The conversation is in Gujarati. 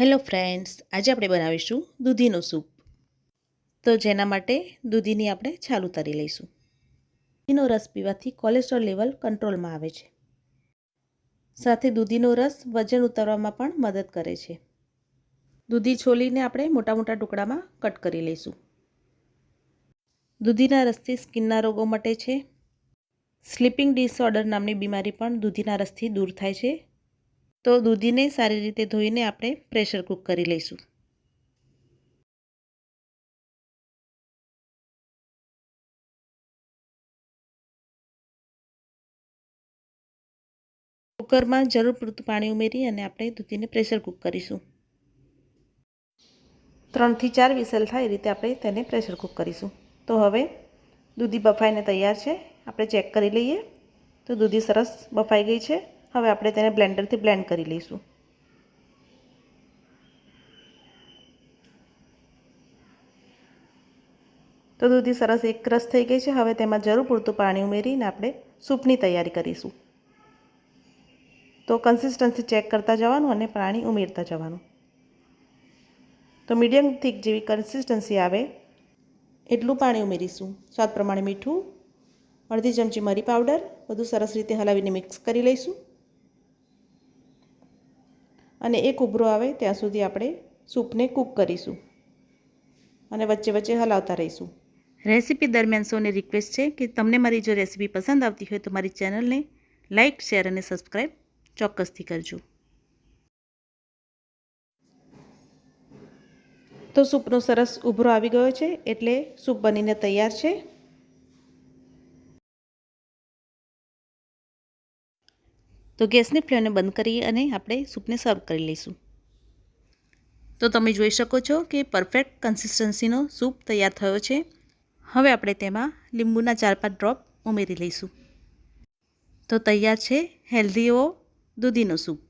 હેલો ફ્રેન્ડ્સ, આજે આપણે બનાવીશું દૂધીનું સૂપ. તો જેના માટે દૂધીની આપણે છાલ ઉતારી લઈશું. દૂધીનો રસ પીવાથી કોલેસ્ટ્રોલ લેવલ કંટ્રોલમાં આવે છે. સાથે દૂધીનો રસ વજન ઉતારવામાં પણ મદદ કરે છે. દૂધી છોલીને આપણે મોટા મોટા ટુકડામાં કટ કરી લઈશું. દૂધીના રસથી સ્કિનના રોગો મટે છે. સ્લીપિંગ ડિસઓર્ડર નામની બીમારી પણ દૂધીના રસથી દૂર થાય છે. તો દૂધીને સારી રીતે ધોઈને આપણે પ્રેશર કૂક કરી લઈશું. કુકરમાં જરૂર પૂરતું પાણી ઉમેરી અને આપણે દૂધીને પ્રેશર કૂક કરીશું. ત્રણથી ચાર વિસલ થાય એ રીતે આપણે તેને પ્રેશર કૂક કરીશું. તો હવે દૂધી બફાઈને તૈયાર છે. આપણે ચેક કરી લઈએ. તો દૂધી સરસ બફાઈ ગઈ છે. હવે આપણે તેને બ્લેન્ડરથી બ્લેન્ડ કરી લઈશું. તો દૂધી સરસ એક રસ થઈ ગઈ છે. હવે તેમાં જરૂર પૂરતું પાણી ઉમેરીને આપણે સૂપની તૈયારી કરીશું. તો કન્સિસ્ટન્સી ચેક કરતા જવાનું અને પાણી ઉમેરતા જવાનું. તો મીડિયમ થીક જેવી કન્સિસ્ટન્સી આવે એટલું પાણી ઉમેરીશું. સ્વાદ પ્રમાણે મીઠું, અડધી ચમચી મરી પાવડર બધું સરસ રીતે હલાવીને મિક્સ કરી લઈશું. અને એક ઉભરો આવે ત્યાં સુધી આપણે સૂપને કૂક કરીશું અને વચ્ચે વચ્ચે હલાવતા રહીશું. રેસીપી દરમિયાન સૌને રિક્વેસ્ટ છે કે તમને મારી જો રેસીપી પસંદ આવતી હોય તો મારી ચેનલને લાઇક શેર અને સબસ્ક્રાઈબ ચોક્કસથી કરજો. તો સૂપનો સરસ ઉભરો આવી ગયો છે એટલે સૂપ બનીને તૈયાર છે. તો ગેસની ફ્લેમને બંધ કરી અને આપણે સૂપને સર્વ કરી લઈશું. તો તમે જોઈ શકો છો કે પરફેક્ટ કન્સિસ્ટન્સીનો સૂપ તૈયાર થયો છે. હવે આપણે તેમાં લીંબુના ચાર પાંચ ડ્રોપ ઉમેરી લઈશું. તો તૈયાર છે હેલ્ધીઓ દૂધીનો સૂપ.